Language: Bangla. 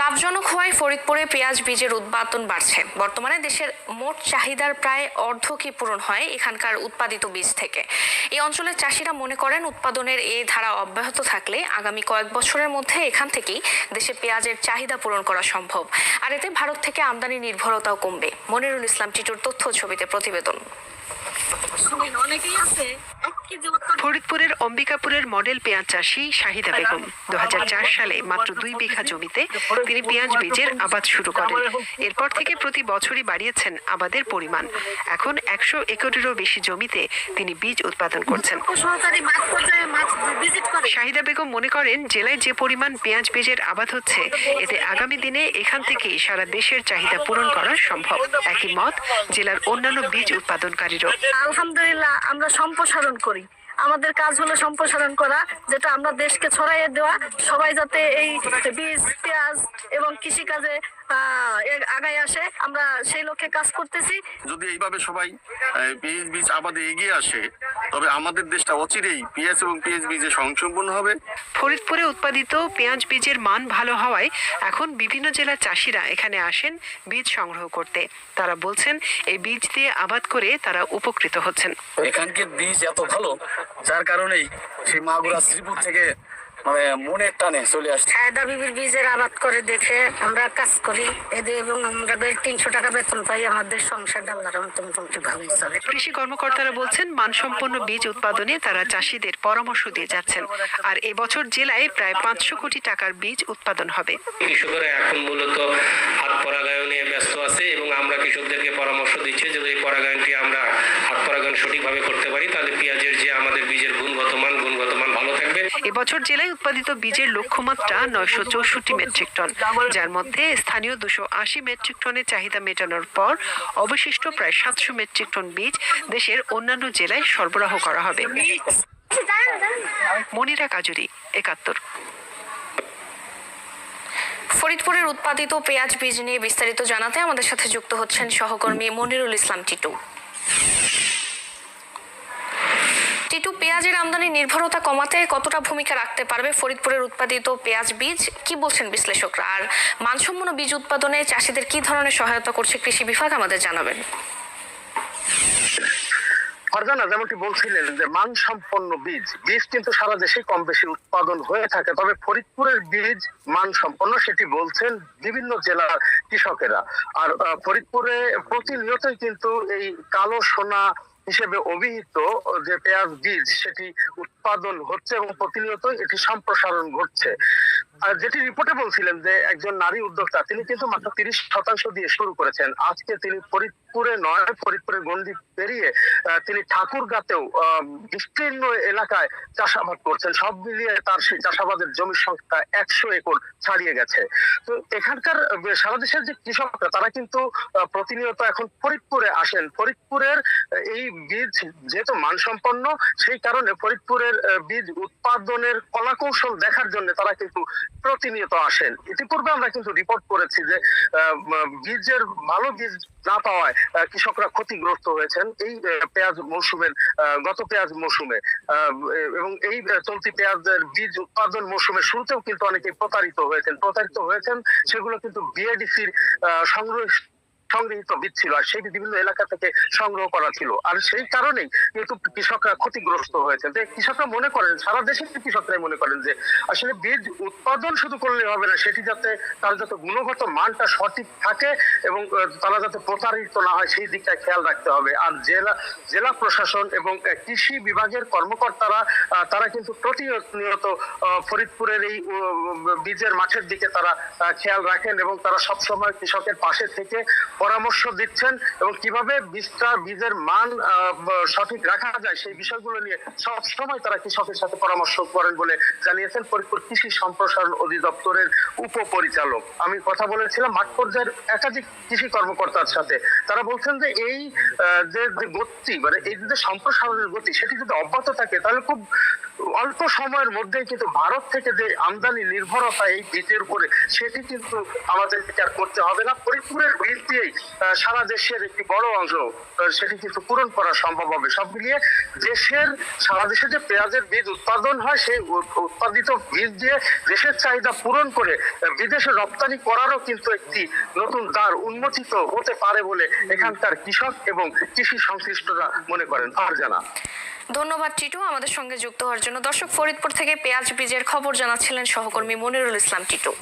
লাভজনক হওয়ায় ফরিদপুরে পেঁয়াজ বীজের উৎপাদন বাড়ছে। বর্তমানে দেশের মোট চাহিদার প্রায় অর্ধকই পূরণ হয় এখানকার উৎপাদিত বীজ থেকে। এই অঞ্চলের চাষিরা মনে করেন উৎপাদনের এই ধারা অব্যাহত থাকলে আগামী কয়েক বছরের মধ্যে এখান থেকেই দেশে পেঁয়াজের চাহিদা পূরণ করা সম্ভব। আর এতে ভারত থেকে আমদানি নির্ভরতাও কমবে। মনিরুল ইসলাম টিটুর তথ্য ছবিতে প্রতিবেদন। অনেকেই আছে ফরিদপুরের অম্বিকাপুরের মডেল পেঁয়াজ চাষী শাহিদা বেগম। দু সালে মাত্র দুই বিঘা জমিতে তিনি পেঁয়াজ বীজের আবাদ শুরু করেন। এরপর থেকে প্রতি বছরই বাড়িয়েছেন আবাদের পরিমাণ। এখন একশো একরেরও বেশি জমিতে তিনি বীজ উৎপাদন করছেন। শাহিদা বেগম মনে করেন জেলায় যে পরিমাণ পেঁয়াজ বীজের আবাদ হচ্ছে এতে আগামী দিনে এখান থেকেই সারা দেশের চাহিদা পূরণ করা সম্ভব। একই মত জেলার অন্যান্য বীজ উৎপাদনকারীরও। আলহামদুলিল্লাহ আমরা সম্প্রসারণ করি। আমাদের কাজ হলো সম্প্রসারণ করা যেটা আমরা দেশকে ছড়াইয়ে দেওয়া। সবাই যাতে এই বীজ পেঁয়াজ এবং কৃষিকাজে আহ, আগায় আসে আমরা সেই লক্ষ্যে কাজ করতেছি। যদি এইভাবে সবাই পিএইচ বীজ আবাদে এগিয়ে আসে তবে আমাদের দেশটা অচিরেই পিএস এবং পিএইচ বীজে হবে। ফরিদপুরে উৎপাদিত পেঁয়াজ বীজের মান ভালো হওয়ায় এখন বিভিন্ন জেলার চাষিরা এখানে আসেন বীজ সংগ্রহ করতে। তারা বলছেন এই বীজ দিয়ে আবাদ করে তারা উপকৃত হচ্ছেন। এখানকার বীজ এত ভালো যার কারণেই সেই মাগুরা শ্রীপুর থেকে মানে মনের টানে চলে আসছে। বিবির বীজের আবাদ করে দেখে আমরা কাজ করি। এদের এবং আমরা তিনশো টাকা বেতন পাই আমাদের সংসার মোটামুটি ভালোই চলে। কৃষি কর্মকর্তারা বলছেন মানসম্পন্ন বীজ উৎপাদনে তারা চাষিদের পরামর্শ দিয়ে যাচ্ছেন। আর এবছর জেলায় প্রায় পাঁচশো কোটি টাকার বীজ উৎপাদন হবে। কৃষকরা এখন মূলত হাত পরাগায়নে ব্যস্ত আছে এবং আমরা কৃষকদেরকে পরামর্শ দিচ্ছি যদি এই পরাগায়নটি আমরা হাত পরাগায়ন সঠিকভাবে করতে পারি তাহলে পেঁয়াজের যে আমাদের বীজের গুণগত মান গুণগত মান ভালো থাকবে এবছর জেলায় উৎপাদিত বীজের লক্ষ্যমাত্রা নয়শো চৌষট্টি মেট্রিক টন, যার মধ্যে স্থানীয় দুশো আশি মেট্রিক টনের চাহিদা মেটানোর পর অবশিষ্ট প্রায় সাতশো মেট্রিক টন বীজ দেশের অন্যান্য জেলায় সরবরাহ করা হবে। মনিরা কাজুরি, একাত্তর। ফরিদপুরের উৎপাদিত পেঁয়াজ বীজ নিয়ে বিস্তারিত জানাতে আমাদের সাথে যুক্ত হচ্ছেন সহকর্মী মনিরুল ইসলাম টিটু। টিটু পেঁয়াজের আমদানি নির্ভরতা কমাতে কতটা ভূমিকা রাখতে পারবে ফরিদপুরের উৎপাদিত পেঁয়াজ বীজ? কি বলছেন বিশ্লেষকরা? আর মানসম্পন্ন বীজ উৎপাদনে চাষিদের কি ধরনের সহায়তা করছে কৃষি বিভাগ আমাদের জানাবেন। ফারজানা, যেমনটি বলছিলেন যে বীজ বীজ কিন্তু সারা দেশে কম বেশি উৎপাদন হয়ে থাকে, তবে ফরিদপুরের বীজ মানসম্পন্ন, সেটি বলছেন বিভিন্ন জেলার কৃষকেরা। আর ফরিদপুরে প্রতিনিয়তই কিন্তু এই কালো সোনা হিসেবে অভিহিত যে পেঁয়াজ বীজ, সেটি উৎপাদন হচ্ছে এবং প্রতিনিয়ত এটি সম্প্রসারণ ঘটছে। আর যেটি রিপোর্টে বলছিলেন যে একজন নারী উদ্যোক্তা, তিনি কিন্তু মাত্র তিরিশ শতাংশ দিয়ে শুরু করেছেন। আজকে তিনি ফরিদপুরে নয় ফরিদপুরের গন্ডি পেরিয়ে তিনি ঠাকুরগাতেও আহ, বিস্তীর্ণ এলাকায় চাষাবাদ করছেন। সব মিলিয়ে তার সেই চাষাবাদের জমির সংখ্যা একশো একর ছাড়িয়ে গেছে। তো এখানকার সারা দেশের যে কৃষকরা তারা কিন্তু প্রতিনিয়ত এখন ফরিদপুরে আসেন। ফরিদপুরের এই বীজ যেহেতু মানসম্পন্ন সেই কারণে ফরিদপুরের বীজ উৎপাদনের কলাকৌশল দেখার জন্য তারা কিন্তু প্রতিনিয়ত আসেন। ইতিপূর্বে আমরা কিন্তু রিপোর্ট করেছি যে বীজের ভালো বীজ না পাওয়ায় কৃষকরা ক্ষতিগ্রস্ত হয়েছেন এই পেঁয়াজ মৌসুমের গত পেঁয়াজ মৌসুমে এবং এই চলতি পেঁয়াজের বীজ উৎপাদন মৌসুমের শুরুতেও কিন্তু অনেকে প্রতারিত হয়েছেন। প্রতারিত হয়েছেন, সেগুলো কিন্তু বিএডিসির সংগ্রহ সংগৃহীত বীজ ছিল আর সেটি বিভিন্ন এলাকা থেকে সংগ্রহ করা ছিল। আর সেই কারণেই কিন্তু কৃষকরা ক্ষতিগ্রস্ত হয়েছে যে কৃষকরা মনে করেন, সারা দেশের কৃষকরাই মনে করেন যে আসলে বীজ উৎপাদন শুধু করলে হবে না, সেটি যাতে তার যাতে গুণগত মানটা সঠিক থাকে এবং তারা যাতে প্রতারিত না হয়, সেই দিকটা খেয়াল রাখতে হবে। আর জেলা জেলা প্রশাসন এবং কৃষি বিভাগের কর্মকর্তারা তারা কিন্তু প্রতিনিয়ত ফরিদপুরের এই বীজের মাঠের দিকে তারা খেয়াল রাখেন এবং তারা সবসময় কৃষকের পাশে থেকে পরামর্শ দিচ্ছেন এবং কীভাবে বীজটা বীজের মান সঠিক রাখা যায় সেই বিষয়গুলো নিয়ে সব সময় তারা কৃষকের সাথে পরামর্শ করেন বলে জানিয়েছেন ফরিদপুর কৃষি সম্প্রসারণ অধিদপ্তরের উপপরিচালক। আমি কথা বলেছিলাম মাঠ পর্যায়ের একাধিক কৃষি কর্মকর্তার সাথে। তারা বলছেন যে এই যে গতি মানে এই যে সম্প্রসারণের গতি, সেটি যদি অব্যাহত থাকে, তাহলে খুব অল্প সময়ের মধ্যেই কিন্তু ভারত থেকে যে আমদানি নির্ভরতা এই বীজের উপরে, সেটি কিন্তু আমাদের করতে হবে না। ফরিদপুরের বীজ দিয়েই সারা দেশের একটি বড় অংশ সেটি কিন্তু পূরণ করা সম্ভব হবে। সব মিলিয়ে দেশের, সারা দেশে যে পেঁয়াজের বীজ উৎপাদন হয়, সেই উৎপাদিত বীজ দিয়ে দেশের চাহিদা পূরণ করে বিদেশে রপ্তানি করারও কিন্তু একটি নতুন দ্বার উন্মোচিত হতে পারে বলে এখানকার কৃষক এবং কৃষি সংশ্লিষ্টরা মনে করেন। আর জানা। ধন্যবাদ, টিটু, আমাদের সঙ্গে যুক্ত হওয়ার জন্য। দর্শক, ফরিদপুর থেকে পেঁয়াজ বীজের খবর জানাচ্ছিলেন সহকর্মী মনিরুল ইসলাম, টিটু।